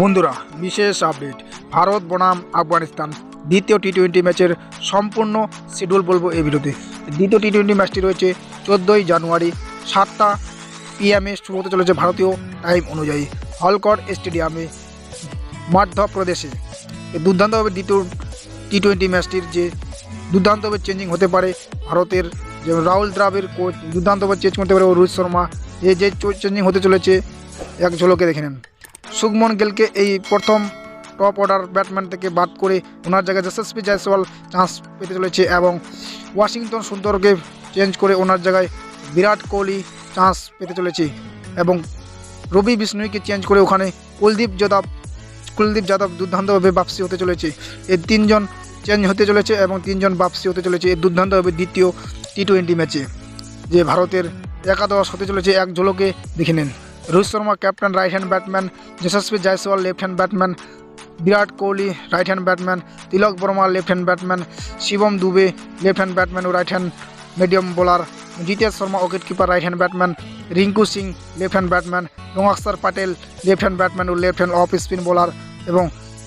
বন্ধুরা, বিশেষ আপডেট। ভারত বনাম আফগানিস্তান। দ্বিতীয় টি টোয়েন্টি ম্যাচের সম্পূর্ণ শিডিউল বলব এই ভিডিওতে। দ্বিতীয় টি টোয়েন্টি ম্যাচটি রয়েছে চোদ্দোই জানুয়ারি, সাতটা পিএমএ শুরু হতে চলেছে ভারতীয় টাইম অনুযায়ী হলকর স্টেডিয়ামে মধ্যপ্রদেশে। এই দুর্দান্তভাবে দ্বিতীয় টি টোয়েন্টি ম্যাচটির যে দুর্দান্তভাবে চেঞ্জিং হতে পারে ভারতের যে রাহুল দ্রাবিড় কোচ দুর্দান্তভাবে চেঞ্জ করতে পারে রোহিত শর্মা। এ যে চেঞ্জিং হতে চলেছে, এক ঝলকে দেখে নেন। শুভমন গিলকে এই প্রথম টপ অর্ডার ব্যাটম্যান থেকে বাদ করে ওনার জায়গায় যশস্বী জয়সওয়াল চান্স পেতে চলেছে এবং ওয়াশিংটন সুন্দরকে চেঞ্জ করে ওনার জায়গায় বিরাট কোহলি চান্স পেতে চলেছে এবং রবি বিষ্ণুইকে চেঞ্জ করে ওখানে কুলদীপ যাদব কুলদীপ যাদব দুর্দান্তভাবে বাপসি হতে চলেছে। এই তিনজন চেঞ্জ হতে চলেছে এবং তিনজন বাপসি হতে চলেছে। এই দুর্দান্তভাবে দ্বিতীয় টি টোয়েন্টি ম্যাচে যে ভারতের একাদশ হতে চলেছে, এক ঝলকে দেখে নিন। Rohit Sharma captain right hand batsman Yashasvi Jaiswal left hand batsman Virat Kohli right hand batsman Tilak Varma left hand batsman Shivam Dube left hand batsman ও right hand medium bowler Jitesh Sharma wicket keeper right hand batsman Rinku Singh left hand batsman এবং Axar Patel left hand batsman ও left hand off spin bowler এবং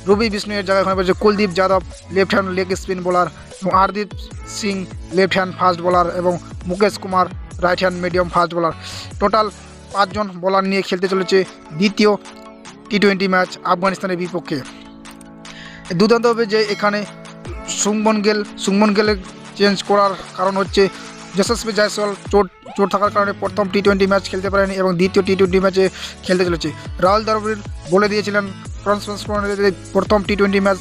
রবি বিষ্ণুয়ের জায়গায় ওখানে রয়েছে Kuldeep Yadav left hand leg spin bowler এবং Hardeep Singh left hand fast bowler এবং Mukesh Kumar right hand medium fast bowler total পাঁচজন bowler নিয়ে খেলতে চলেছে দ্বিতীয় টি টোয়েন্টি ম্যাচ আফগানিস্তানের বিপক্ষে। দুর্দান্তভাবে যে এখানে সুমন গেল সুমন গেলে চেঞ্জ করার কারণ হচ্ছে যশস্বী জয়সওয়াল চোট চোট থাকার কারণে প্রথম টি টোয়েন্টি ম্যাচ খেলতে পারেনি এবং দ্বিতীয় টি টোয়েন্টি ম্যাচে খেলতে চলেছে। রাহুল দ্রাবিড় বলে দিয়েছিলেন প্রথম T twenty match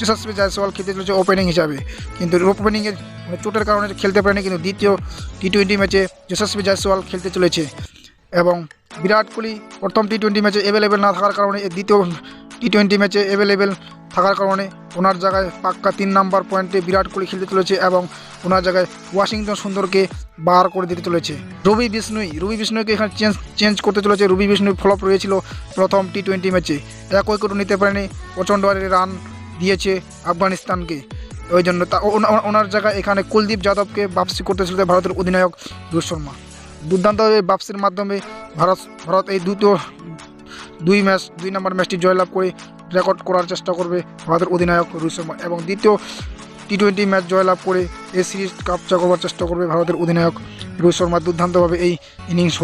Yashasvi Jaiswal খেলতে চলেছে ওপেনিং হিসাবে। কিন্তু ওপেনিংয়ে মানে চোটের কারণে খেলতে পারেনি, কিন্তু দ্বিতীয় টি টোয়েন্টি ম্যাচে যশস্বী জয়সওয়াল খেলতে চলেছে। এবং বিরাট কোহলি প্রথম টি টোয়েন্টি ম্যাচে অ্যাভেলেবেল না থাকার কারণে দ্বিতীয় টি টোয়েন্টি ম্যাচে অ্যাভেলেবেল থাকার কারণে ওনার জায়গায় পাক্কা তিন নাম্বার পয়েন্টে বিরাট কোহলি খেলতে চলেছে এবং ওনার জায়গায় ওয়াশিংটন সুন্দরকে বার করে দিতে চলেছে। রবি বিষ্ণুই, রবি বিষ্ণুকে এখানে চেঞ্জ চেঞ্জ করতে চলেছে। রবি বিষ্ণুই ফ্লপ রয়েছিল প্রথম টি টোয়েন্টি ম্যাচে এক উইকেটও নিতে পারেনি, প্রচণ্ড হারে রান দিয়েছে আফগানিস্তানকে। ওই জন্য তা ওনা- ওনার জায়গায় এখানে কুলদীপ যাদবকে বাপসি করতে চলেছে ভারতের অধিনায়ক রোহিত শর্মা। দুর্দান্তভাবে বাপসির মাধ্যমে ভারত ভারত এই দুটো দুই ম্যাচ, দুই নম্বর ম্যাচটি জয়লাভ করে রেকর্ড করার চেষ্টা করবে ভারতের অধিনায়ক রোহিত শর্মা এবং দ্বিতীয় টি টোয়েন্টি ম্যাচ জয়লাভ করে এই সিরিজ কাপ চা চেষ্টা করবে ভারতের অধিনায়ক রোহিত শর্মা। দুর্দান্তভাবে এই ইনিংস